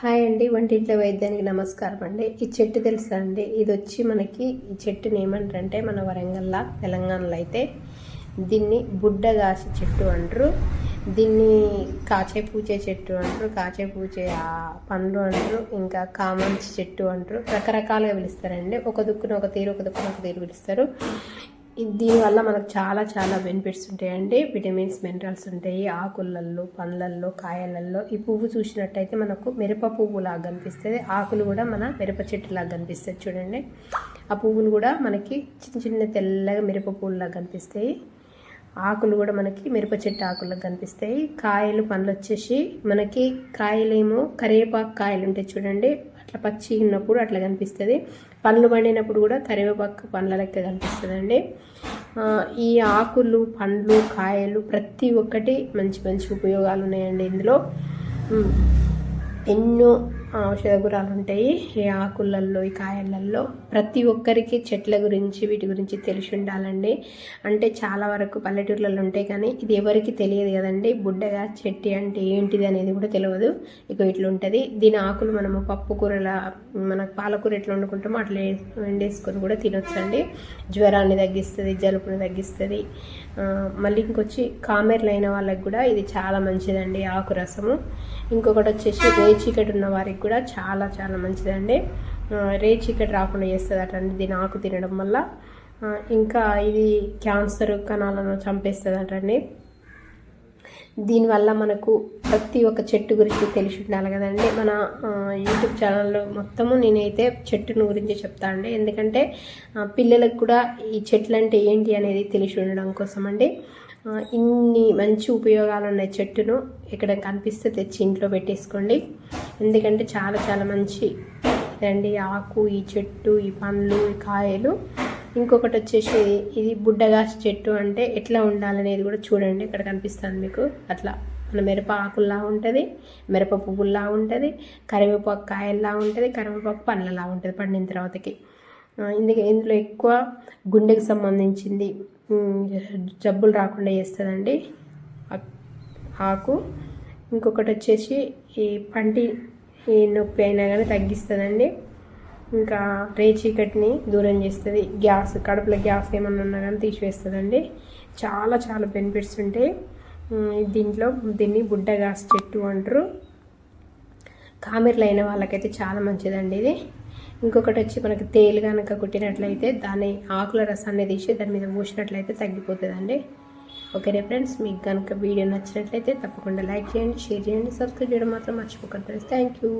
Hi అండి వంటింట్లో వైద్యానికి నమస్కారం అండి. ఈ చెట్టు తెలుసా అండి? ఇది వచ్చి మనకి ఈ చెట్టుని ఏమంటారంటే మన వరంగల్లా తెలంగాణలో అయితే దీన్ని బుడ్డగాసి చెట్టు అంటారు. దీన్ని కాచే పూచే చెట్టు అంటారు కాచే పూచే పండ్లు అంటారు ఇంకా కామంచి చెట్టు అంటారు. రకరకాలుగా పిలుస్తారండి. ఒక దుక్కున ఒక తీరు ఒక దుక్కున ఒక తీరు పిలుస్తారు. దీనివల్ల మనకు చాలా చాలా బెనిఫిట్స్ ఉంటాయండి విటమిన్స్ మినరల్స్ ఉంటాయి. ఆకులల్లో పండ్లల్లో కాయలల్లో. ఈ పువ్వు చూసినట్టయితే మనకు మిరప పువ్వులాగా కనిపిస్తుంది. ఆకులు కూడా మన మిరప చెట్టు లాగా కనిపిస్తుంది చూడండి. ఆ పువ్వులు కూడా మనకి చిన్న చిన్న తెల్లగా మిరప పువ్వులాగా కనిపిస్తాయి. ఆకులు కూడా మనకి మిరప చెట్టు ఆకులకు కనిపిస్తాయి. కాయలు పండ్లు వచ్చేసి మనకి కాయలేమో కరివేపాకు కాయలు ఉంటాయి చూడండి. అట్లా పచ్చి ఉన్నప్పుడు అట్లా కనిపిస్తుంది. పండ్లు పండినప్పుడు కూడా కరివేపాకు పండ్ల లెక్క కనిపిస్తుందండి. ఈ ఆకులు పండ్లు కాయలు ప్రతి ఒక్కటి మంచి మంచి ఉపయోగాలు ఉన్నాయండి ఇందులో. ఎన్నో ఔషధ గుణాలు ఉంటాయి ఈ ఆకులల్లో ఈ కాయలల్లో ప్రతి ఒక్కరికి చెట్ల గురించి వీటి గురించి తెలిసి ఉండాలండి అంటే చాలా వరకు పల్లెటూర్లలో ఉంటాయి కానీ ఇది ఎవరికి తెలియదు కదండి. బుడ్డగా చెట్టి అంటే ఏంటిది అనేది కూడా తెలియదు ఇక ఇట్లా ఉంటుంది దీని ఆకులు మనము పప్పు కూరల మనకు పాలకూర ఎట్లా వండుకుంటామో అట్లా వండేసుకొని కూడా తినొచ్చండి. జ్వరాన్ని తగ్గిస్తుంది జలుబుని తగ్గిస్తుంది. మళ్ళీ ఇంకొచ్చి కామెర్లు అయిన వాళ్ళకి కూడా ఇది చాలా మంచిదండి ఆకు రసము ఇంకొకటి వచ్చేసి రేచీకటి ఉన్న వారికి కూడా చాలా చాలా మంచిదండి. ఆ, రేచీకటి రాకుండా చేస్తుంది అటండి దీని ఆకు తినడం వల్ల. ఇంకా ఇది క్యాన్సర్ కణాలను చంపేస్తుందటండి. దీనివల్ల మనకు ప్రతి ఒక్క చెట్టు గురించి తెలిసి ఉండాలి కదండి. మన యూట్యూబ్ ఛానల్లో మొత్తము నేనైతే చెట్టును గురించి చెప్తా అండి ఎందుకంటే పిల్లలకు కూడా ఈ చెట్లు అంటే ఏంటి అనేది తెలిసి ఉండడం కోసం అండి ఇన్ని మంచి ఉపయోగాలు ఉన్నాయి చెట్టును. ఎక్కడ కనిపిస్తే తెచ్చి ఇంట్లో పెట్టేసుకోండి. ఎందుకంటే చాలా చాలా మంచి ఇదండి. ఆకు ఈ చెట్టు ఈ పండ్లు ఈ కాయలు. ఇంకొకటి వచ్చేసి ఇది బుడ్డగాసి చెట్టు అంటే ఎట్లా ఉండాలనేది కూడా చూడండి. ఇక్కడ కనిపిస్తుంది మీకు? అట్లా. మన మిరప ఆకుల్లా ఉంటుంది మిరప పువ్వుల్లా ఉంటుంది కరివేపాకు కాయల్లా ఉంటుంది కరివేపాకు పండ్లలా ఉంటుంది పండిన తర్వాతకి. ఇందుకే ఇందులో ఎక్కువ గుండెకి సంబంధించింది జబ్బులు రాకుండా చేస్తుందండి. ఆకు. ఇంకొకటి వచ్చేసి ఈ పంటి ఏ నొప్పి అయినా కానీ తగ్గిస్తుందండి. ఇంకా రేచీకటిని దూరం చేస్తుంది. గ్యాస్ కడుపులో గ్యాస్ ఏమన్నా ఉన్నా కానీ తీసివేస్తుందండి. చాలా చాలా బెనిఫిట్స్ ఉంటాయి. దీంట్లో దీన్ని బుడ్డ గ్యాస్ చెట్టు అంటారు. కామెర్లు అయిన వాళ్ళకైతే చాలా మంచిదండి ఇది. ఇంకొకటి వచ్చి మనకి తేలు కనుక కుట్టినట్లయితే దాని ఆకుల రసాన్ని తీసి దాని మీద పోసినట్లయితే తగ్గిపోతుందండి. ఓకే ఫ్రెండ్స్ మీకు కనుక వీడియో నచ్చినట్లయితే తప్పకుండా లైక్ చేయండి షేర్ చేయండి సబ్స్క్రైబ్ చేయడం మాత్రం మర్చిపోకండి ఫ్రెండ్స్ థ్యాంక్ యూ